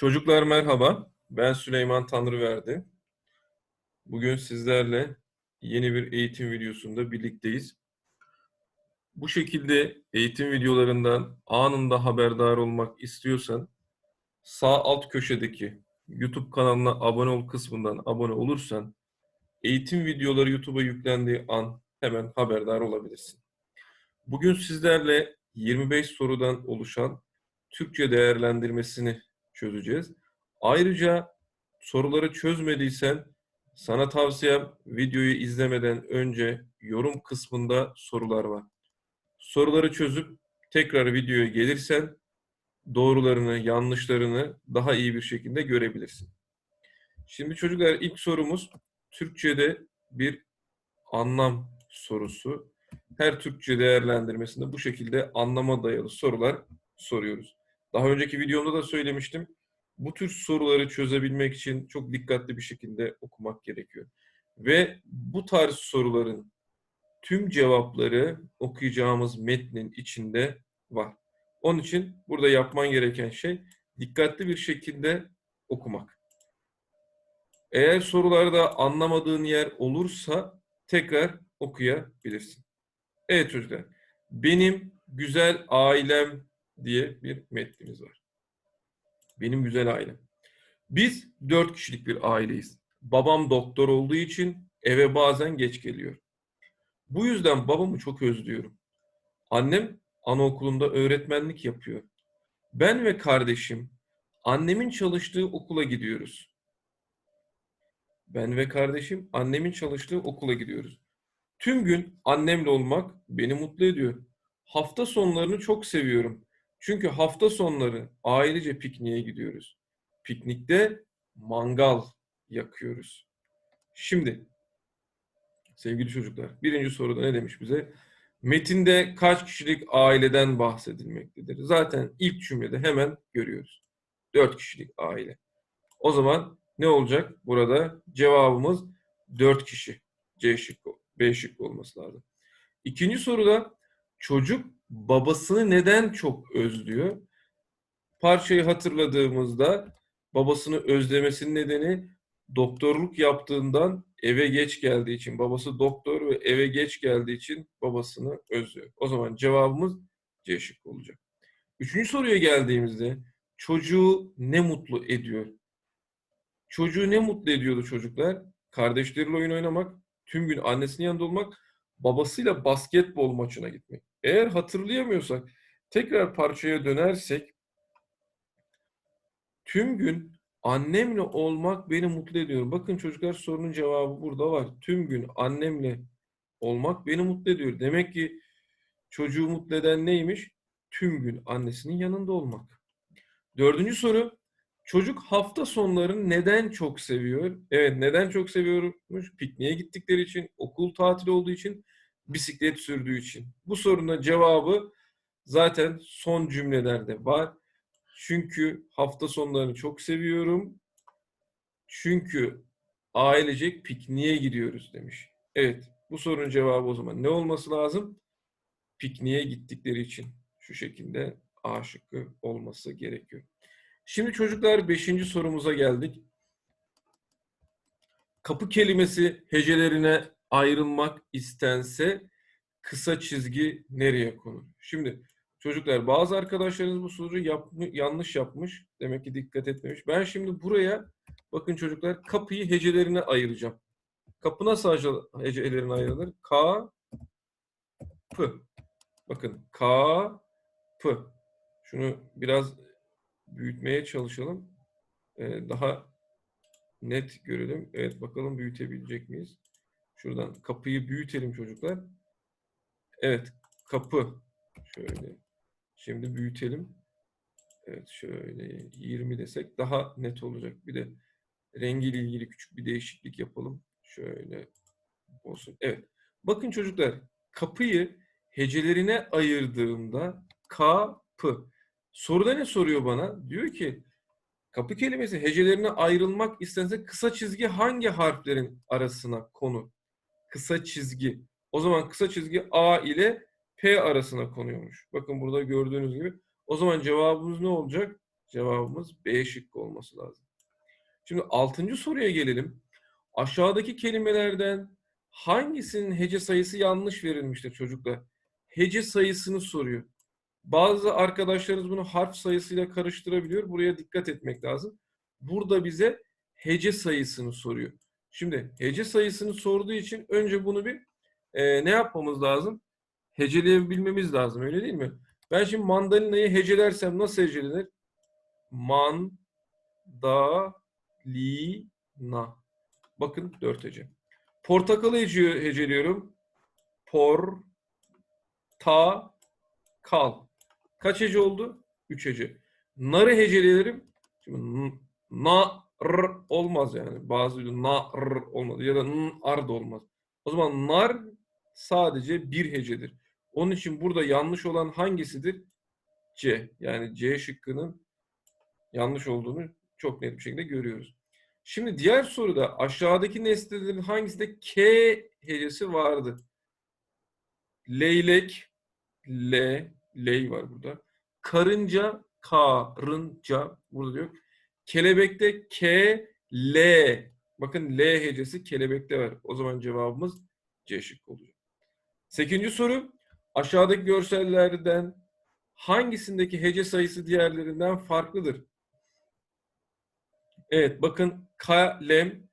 Çocuklar merhaba. Ben Süleyman Tanrıverdi. Bugün sizlerle yeni bir eğitim videosunda birlikteyiz. Bu şekilde eğitim videolarından anında haberdar olmak istiyorsan sağ alt köşedeki YouTube kanalına abone ol kısmından abone olursan eğitim videoları YouTube'a yüklendiği an hemen haberdar olabilirsin. Bugün sizlerle 25 sorudan oluşan Türkçe değerlendirmesini çözeceğiz. Ayrıca soruları çözmediysen sana tavsiyem videoyu izlemeden önce yorum kısmında sorular var. Soruları çözüp tekrar videoya gelirsen doğrularını, yanlışlarını daha iyi bir şekilde görebilirsin. Şimdi çocuklar ilk sorumuz Türkçe'de bir anlam sorusu. Her Türkçe değerlendirmesinde bu şekilde anlama dayalı sorular soruyoruz. Daha önceki videomda da söylemiştim. Bu tür soruları çözebilmek için çok dikkatli bir şekilde okumak gerekiyor. Ve bu tarz soruların tüm cevapları okuyacağımız metnin içinde var. Onun için burada yapman gereken şey dikkatli bir şekilde okumak. Eğer sorularda anlamadığın yer olursa tekrar okuyabilirsin. Evet çocuklar, benim güzel ailem diye bir metnimiz var. Benim güzel ailem. Biz dört kişilik bir aileyiz. Babam doktor olduğu için eve bazen geç geliyor. Bu yüzden babamı çok özlüyorum. Annem anaokulunda öğretmenlik yapıyor. Ben ve kardeşim annemin çalıştığı okula gidiyoruz. Ben ve kardeşim annemin çalıştığı okula gidiyoruz. Tüm gün annemle olmak beni mutlu ediyor. Hafta sonlarını çok seviyorum. Çünkü hafta sonları ailece pikniğe gidiyoruz. Piknikte mangal yakıyoruz. Şimdi sevgili çocuklar birinci soruda ne demiş bize? Metinde kaç kişilik aileden bahsedilmektedir? Zaten ilk cümlede hemen görüyoruz. Dört kişilik aile. O zaman ne olacak? Burada cevabımız dört kişi. C şıkkı, B şıkkı olması lazım. İkinci soruda çocuk babasını neden çok özlüyor? Parçayı hatırladığımızda babasını özlemesinin nedeni doktorluk yaptığından eve geç geldiği için, babası doktor ve eve geç geldiği için babasını özlüyor. O zaman cevabımız C şıkkı olacak. Üçüncü soruya geldiğimizde çocuğu ne mutlu ediyor? Çocuğu ne mutlu ediyordu çocuklar? Kardeşleriyle oyun oynamak, tüm gün annesinin yanında olmak, babasıyla basketbol maçına gitmek. Eğer hatırlayamıyorsak tekrar parçaya dönersek tüm gün annemle olmak beni mutlu ediyor. Bakın çocuklar sorunun cevabı burada var. Tüm gün annemle olmak beni mutlu ediyor. Demek ki çocuğu mutlu eden neymiş? Tüm gün annesinin yanında olmak. Dördüncü soru. Çocuk hafta sonlarını neden çok seviyor? Evet neden çok seviyormuş? Pikniğe gittikleri için, okul tatili olduğu için, bisiklet sürdüğü için. Bu sorunun cevabı zaten son cümlelerde var. Çünkü hafta sonlarını çok seviyorum. Çünkü ailecek pikniğe gidiyoruz demiş. Evet, bu sorunun cevabı o zaman ne olması lazım? Pikniğe gittikleri için şu şekilde A şıkkı olması gerekiyor. Şimdi çocuklar beşinci sorumuza geldik. Kapı kelimesi hecelerine ayrılmak istense kısa çizgi nereye konur? Şimdi çocuklar bazı arkadaşlarınız bu soruyu yapmış, yanlış yapmış. Demek ki dikkat etmemiş. Ben şimdi buraya bakın çocuklar kapıyı hecelerine ayıracağım. Kapı nasıl hecelerine ayrılır? K, P. Bakın K, P. Şunu biraz büyütmeye çalışalım. Ee, daha net görelim. Evet bakalım büyütebilecek miyiz? Şuradan kapıyı büyütelim çocuklar. Evet kapı. Şöyle. Şimdi büyütelim. Evet şöyle 20 desek daha net olacak. Bir de rengiyle ilgili küçük bir değişiklik yapalım. Şöyle olsun. Evet. Bakın çocuklar kapıyı hecelerine ayırdığımda kapı. Soruda ne soruyor bana? Diyor ki kapı kelimesi hecelerine ayrılmak istense kısa çizgi hangi harflerin arasına konur? Kısa çizgi. O zaman kısa çizgi A ile P arasına konuyormuş. Bakın burada gördüğünüz gibi. O zaman cevabımız ne olacak? Cevabımız B şıkkı olması lazım. Şimdi altıncı soruya gelelim. Aşağıdaki kelimelerden hangisinin hece sayısı yanlış verilmiştir çocuklar? Hece sayısını soruyor. Bazı arkadaşlarımız bunu harf sayısıyla karıştırabiliyor. Buraya dikkat etmek lazım. Burada bize hece sayısını soruyor. Şimdi hece sayısını sorduğu için önce bunu bir e, ne yapmamız lazım? Heceleyebilmemiz lazım öyle değil mi? Ben şimdi mandalinayı hecelersem nasıl hecelenir? Man, da, li, na. Bakın dört hece. Portakalı hece- heceliyorum. Por, ta, kal. Kaç hece oldu? Üç hece. Narı heceleyelim. Şimdi na, r olmaz yani. Bazı na, r olmaz. Ya da n, ar da olmaz. O zaman nar sadece bir hecedir. Onun için burada yanlış olan hangisidir? C. Yani C şıkkının yanlış olduğunu çok net bir şekilde görüyoruz. Şimdi diğer soruda aşağıdaki nesnelerin hangisinde K hecesi vardı? Leylek, L, ley var burada. Karınca, karınca burada diyor. Kelebekte K, L. Bakın L hecesi kelebekte var. O zaman cevabımız C şıkkı olacak. Sekizinci soru. Aşağıdaki görsellerden hangisindeki hece sayısı diğerlerinden farklıdır? Evet bakın kalem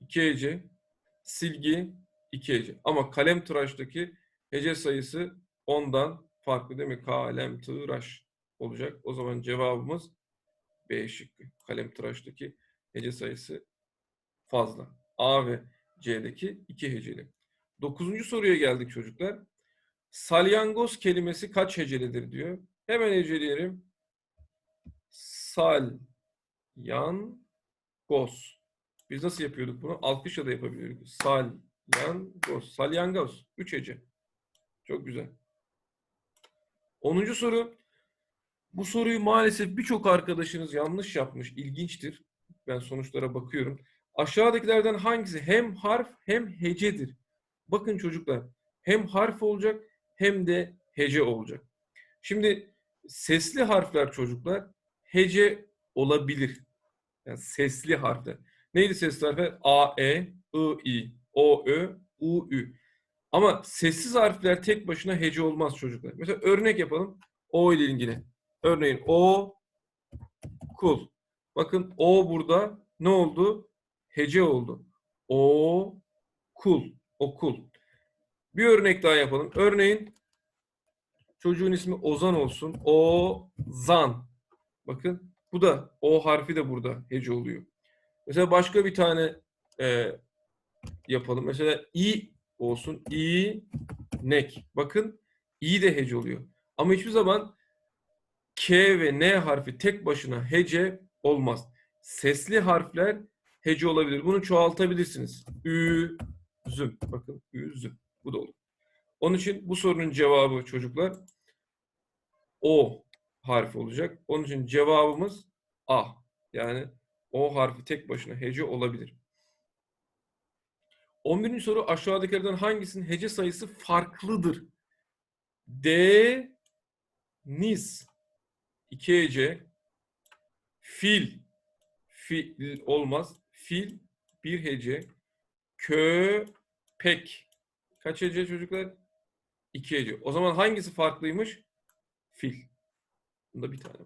iki hece, silgi iki hece. Ama kalem tıraştaki hece sayısı ondan farklı değil mi? Kalem tıraş olacak. O zaman cevabımız B şıkkı. Kalem tıraştaki hece sayısı fazla. A ve C'deki iki heceli. Dokuzuncu soruya geldik çocuklar. Salyangoz kelimesi kaç hecelidir diyor. Hemen heceleyelim. Sal, yan, goz. Biz nasıl yapıyorduk bunu? Alkışla da yapabiliyorduk. Sal, yan, goz. Salyangoz. Üç hece. Çok güzel. Onuncu soru. Bu soruyu maalesef birçok arkadaşınız yanlış yapmış. İlginçtir. Ben sonuçlara bakıyorum. Aşağıdakilerden hangisi hem harf hem hecedir? Bakın çocuklar. Hem harf olacak hem de hece olacak. Şimdi sesli harfler çocuklar hece olabilir. Yani sesli harfler. Neydi sesli harfler? A, E, I, I, O, Ö, U, Ü. Ama sessiz harfler tek başına hece olmaz çocuklar. Mesela örnek yapalım. O ile ilgili. Örneğin O, kul. Bakın O burada ne oldu? Hece oldu. O, kul. Okul. Bir örnek daha yapalım. Örneğin çocuğun ismi Ozan olsun. Ozan. Bakın bu da O harfi de burada hece oluyor. Mesela başka bir tane e, yapalım. Mesela i olsun. İ nek. Bakın i de hece oluyor. Ama hiçbir zaman K ve N harfi tek başına hece olmaz. Sesli harfler hece olabilir. Bunu çoğaltabilirsiniz. Ü, züm. Bakın üzüm. Bu da olur. Onun için bu sorunun cevabı çocuklar O harfi olacak. Onun için cevabımız A. Yani O harfi tek başına hece olabilir. 11. soru aşağıdakilerden hangisinin hece sayısı farklıdır? D Nis 2 hece Fil Fil olmaz. Fil bir hece Köpek Kaç hece çocuklar? İki hece. O zaman hangisi farklıymış? Fil. Bunda bir tane.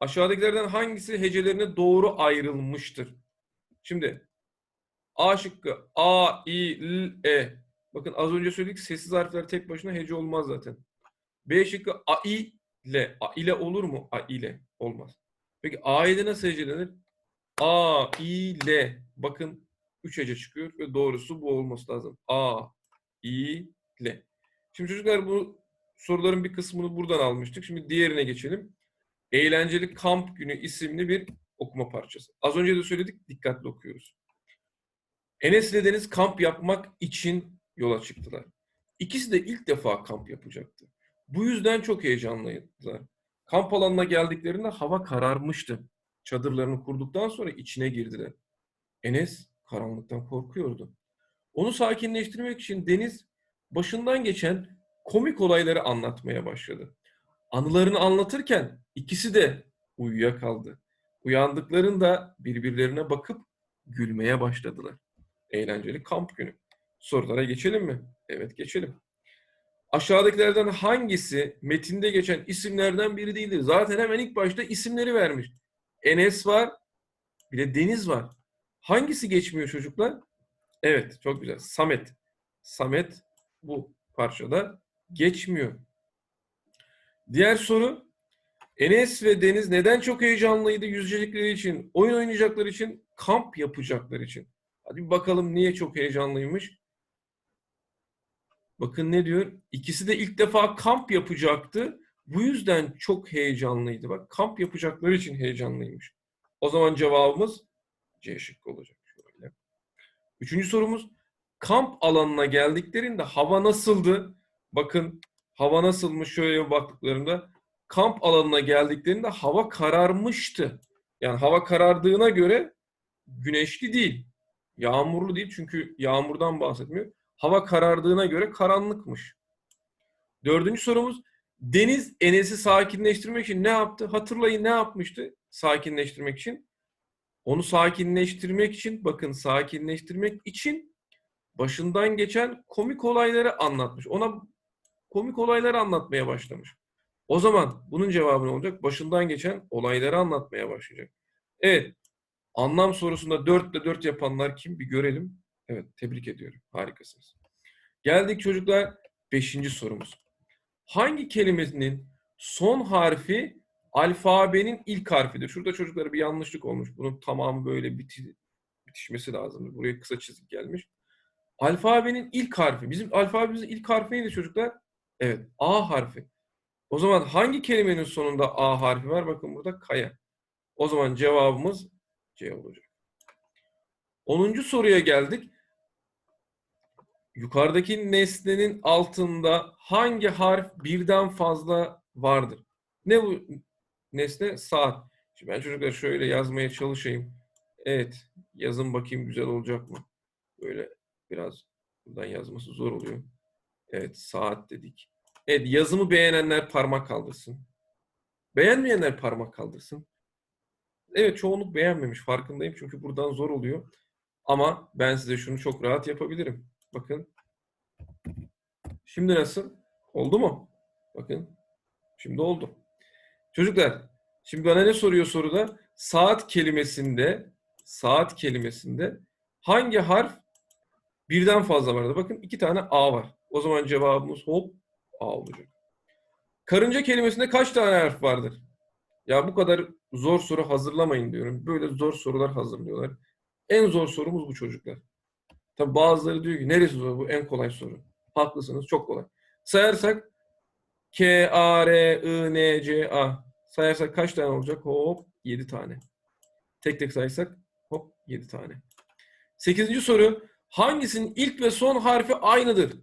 Aşağıdakilerden hangisi hecelerine doğru ayrılmıştır? Şimdi A şıkkı A, I, L, E. Bakın az önce söyledik sessiz harfler tek başına hece olmaz zaten. B şıkkı A, I, L. A ile olur mu? A ile. Olmaz. Peki A ile nasıl hecelenir? A, I, L. Bakın 3 hece çıkıyor ve doğrusu bu olması lazım. A, I, L. Şimdi çocuklar bu soruların bir kısmını buradan almıştık. Şimdi diğerine geçelim. Eğlenceli Kamp Günü isimli bir okuma parçası. Az önce de söyledik, dikkatli okuyoruz. Enes ile Deniz kamp yapmak için yola çıktılar. İkisi de ilk defa kamp yapacaktı. Bu yüzden çok heyecanlıydılar. Kamp alanına geldiklerinde hava kararmıştı. Çadırlarını kurduktan sonra içine girdiler. Enes karanlıktan korkuyordu. Onu sakinleştirmek için Deniz başından geçen komik olayları anlatmaya başladı. anılarını anlatırken ikisi de uyuyakaldı. Uyandıklarında birbirlerine bakıp gülmeye başladılar. Eğlenceli kamp günü. Sorulara geçelim mi? Evet geçelim. Aşağıdakilerden hangisi metinde geçen isimlerden biri değildir? Zaten hemen ilk başta isimleri vermiş. Enes var, bir de Deniz var. Hangisi geçmiyor çocuklar? Evet, çok güzel. Samet. Samet bu parçada geçmiyor. Diğer soru. Enes ve Deniz neden çok heyecanlıydı yüzecekleri için, oyun oynayacakları için, kamp yapacakları için? Hadi bir bakalım niye çok heyecanlıymış. Bakın ne diyor? İkisi de ilk defa kamp yapacaktı. Bu yüzden çok heyecanlıydı. Bak kamp yapacakları için heyecanlıymış. O zaman cevabımız C şıkkı olacak. Şöyle. Üçüncü sorumuz. Kamp alanına geldiklerinde hava nasıldı? Bakın hava nasılmış şöyle baktıklarında. Kamp alanına geldiklerinde hava kararmıştı. Yani hava karardığına göre güneşli değil. Yağmurlu değil çünkü yağmurdan bahsetmiyor. Hava karardığına göre karanlıkmış. Dördüncü sorumuz. Deniz Enes'i sakinleştirmek için ne yaptı? Hatırlayın ne yapmıştı sakinleştirmek için? Onu sakinleştirmek için, bakın sakinleştirmek için başından geçen komik olayları anlatmış. Ona komik olayları anlatmaya başlamış. O zaman bunun cevabı ne olacak? Başından geçen olayları anlatmaya başlayacak. Evet, anlam sorusunda 4 ile 4 yapanlar kim bir görelim. Evet, tebrik ediyorum. Harikasınız. Geldik çocuklar 5. sorumuz. Hangi kelimenin son harfi alfabenin ilk harfidir? Şurada çocuklara bir yanlışlık olmuş. Bunun tamamı böyle biti, bitişmesi lazım. Buraya kısa çizik gelmiş. Alfabenin ilk harfi. Bizim alfabemizin ilk harfi neydi çocuklar? Evet, A harfi. O zaman hangi kelimenin sonunda A harfi var? Bakın burada kaya. O zaman cevabımız C olacak. 10. soruya geldik. Yukarıdaki nesnenin altında hangi harf birden fazla vardır? Ne bu nesne? Saat. Şimdi ben çocuklar şöyle yazmaya çalışayım. Evet. Yazın bakayım güzel olacak mı? Böyle biraz buradan yazması zor oluyor. Evet. Saat dedik. Evet. Yazımı beğenenler parmak kaldırsın. Beğenmeyenler parmak kaldırsın. Evet. Çoğunluk beğenmemiş. Farkındayım. Çünkü buradan zor oluyor. Ama ben size şunu çok rahat yapabilirim. Bakın. Şimdi nasıl? Oldu mu? Bakın. Şimdi oldu. Çocuklar, şimdi bana ne soruyor soruda? Saat kelimesinde, saat kelimesinde hangi harf birden fazla vardı? Bakın iki tane A var. O zaman cevabımız hop A olacak. Karınca kelimesinde kaç tane harf vardır? Ya bu kadar zor soru hazırlamayın diyorum. Böyle zor sorular hazırlıyorlar. En zor sorumuz bu çocuklar. Tabi bazıları diyor ki neresi zor bu en kolay soru. Haklısınız çok kolay. Sayarsak K, A, R, I, N, C, A. Sayarsak kaç tane olacak? Hop 7 tane. Tek tek saysak hop 7 tane. Sekizinci soru. Hangisinin ilk ve son harfi aynıdır?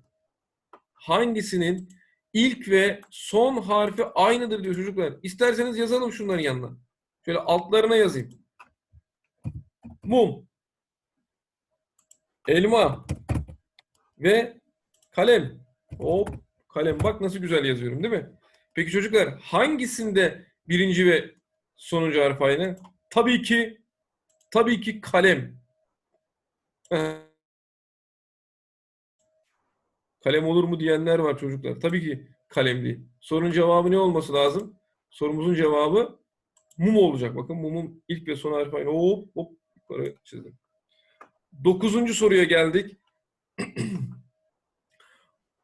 Hangisinin ilk ve son harfi aynıdır diyor çocuklar. İsterseniz yazalım şunların yanına. Şöyle altlarına yazayım. Mum, elma ve kalem. Hop kalem. Bak nasıl güzel yazıyorum değil mi? Peki çocuklar hangisinde birinci ve sonuncu harf aynı? Tabii ki tabii ki kalem. kalem olur mu diyenler var çocuklar. Tabii ki kalem değil. Sorunun cevabı ne olması lazım? Sorumuzun cevabı mum olacak. Bakın mumun ilk ve son harfi aynı. Hop hop yukarı çizdim. Dokuzuncu soruya geldik.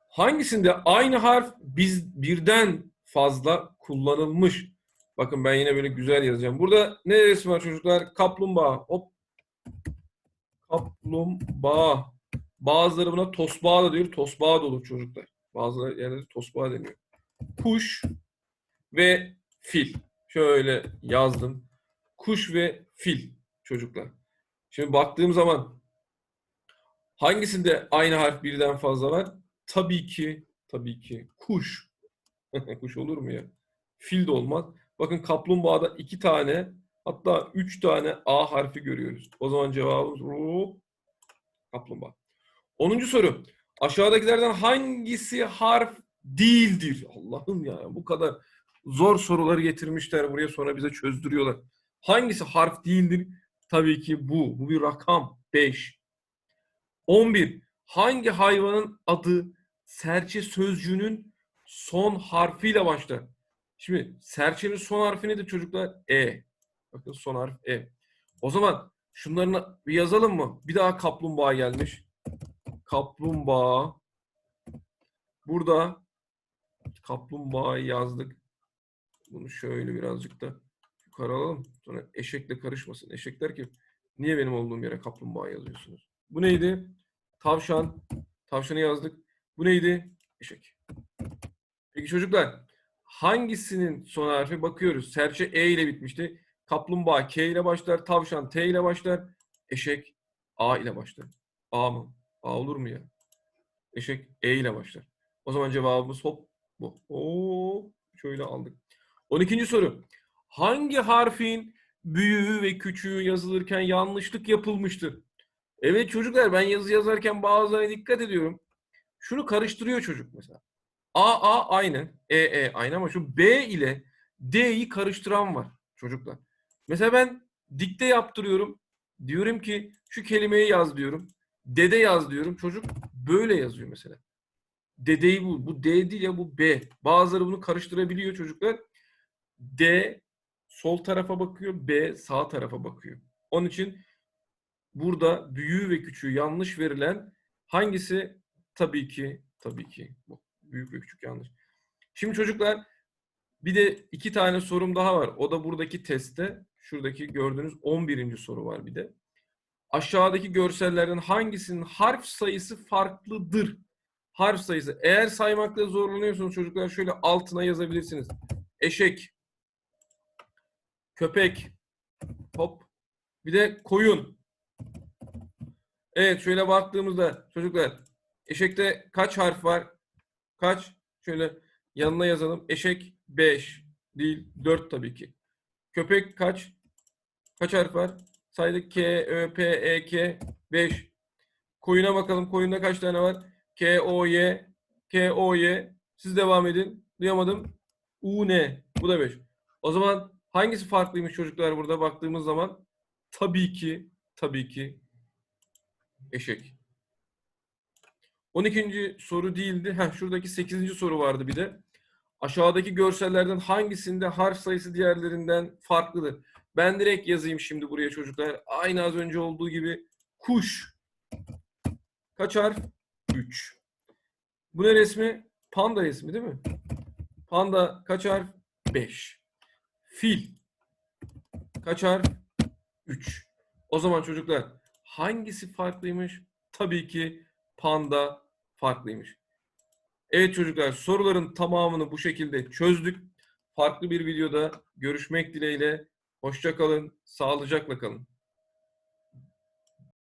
Hangisinde aynı harf biz birden fazla kullanılmış? Bakın ben yine böyle güzel yazacağım. Burada ne resim var çocuklar? Kaplumbağa. Hop. Kaplumbağa. Bazıları buna tosbağa da diyor. Tosbağa da olur çocuklar. Bazı yerlerde tosbağa deniyor. Kuş ve fil. Şöyle yazdım. Kuş ve fil çocuklar. Şimdi baktığım zaman hangisinde aynı harf birden fazla var? Tabii ki, tabii ki kuş. kuş olur mu ya? Fil de olmaz. Bakın kaplumbağada iki tane hatta üç tane A harfi görüyoruz. O zaman cevabımız hop, kaplumbağa. Onuncu soru. Aşağıdakilerden hangisi harf değildir? Allah'ım ya bu kadar zor soruları getirmişler buraya sonra bize çözdürüyorlar. Hangisi harf değildir? Tabii ki bu. Bu bir rakam. 5. 11. Hangi hayvanın adı serçe sözcüğünün son harfiyle başlar? Şimdi serçenin son harfi nedir çocuklar? E. Bakın son harf E. O zaman şunlarını bir yazalım mı? Bir daha kaplumbağa gelmiş. Kaplumbağa. Burada kaplumbağayı yazdık. Bunu şöyle birazcık da yukarı alalım. Sonra eşekle karışmasın. Eşek der ki niye benim olduğum yere kaplumbağa yazıyorsunuz? Bu neydi? Tavşan. Tavşanı yazdık. Bu neydi? Eşek. Peki çocuklar hangisinin son harfi bakıyoruz. Serçe E ile bitmişti. Kaplumbağa K ile başlar. Tavşan T ile başlar. Eşek A ile başlar. A mı? A olur mu ya? Eşek E ile başlar. O zaman cevabımız hop bu. Oo, şöyle aldık. 12. soru. Hangi harfin büyüğü ve küçüğü yazılırken yanlışlık yapılmıştır? Evet çocuklar ben yazı yazarken bazılarına dikkat ediyorum. Şunu karıştırıyor çocuk mesela. A A aynı. E E aynı ama şu B ile D'yi karıştıran var çocuklar. Mesela ben dikte yaptırıyorum. Diyorum ki şu kelimeyi yaz diyorum. Dede yaz diyorum. Çocuk böyle yazıyor mesela. Dedeyi bu. Bu D değil ya bu B. Bazıları bunu karıştırabiliyor çocuklar. D sol tarafa bakıyor. B sağ tarafa bakıyor. Onun için burada büyüğü ve küçüğü yanlış verilen hangisi? Tabii ki, tabii ki. Büyük ve küçük yanlış. Şimdi çocuklar bir de iki tane sorum daha var. O da buradaki testte. Şuradaki gördüğünüz 11. soru var bir de. Aşağıdaki görsellerden hangisinin harf sayısı farklıdır? Harf sayısı. Eğer saymakta zorlanıyorsanız çocuklar şöyle altına yazabilirsiniz. Eşek, köpek, hop, bir de koyun. Evet şöyle baktığımızda çocuklar eşekte kaç harf var? Kaç? Şöyle yanına yazalım. Eşek 5 değil 4 tabii ki. Köpek kaç? Kaç harf var? Saydık K, Ö, P, E, K 5. Koyuna bakalım. Koyunda kaç tane var? K, O, Y, K, O, Y. Siz devam edin. Duyamadım. U, N. Bu da 5. O zaman hangisi farklıymış çocuklar burada baktığımız zaman? Tabii ki, tabii ki eşek. 12. soru değildi. Heh, şuradaki 8. soru vardı bir de. Aşağıdaki görsellerden hangisinde harf sayısı diğerlerinden farklıdır? Ben direkt yazayım şimdi buraya çocuklar. Aynı az önce olduğu gibi kuş. Kaç harf? 3. Bu ne resmi? Panda resmi değil mi? Panda kaç harf? 5. Fil. Kaç harf? 3. O zaman çocuklar hangisi farklıymış? Tabii ki panda farklıymış. Evet çocuklar soruların tamamını bu şekilde çözdük. Farklı bir videoda görüşmek dileğiyle. Hoşça kalın, sağlıcakla kalın.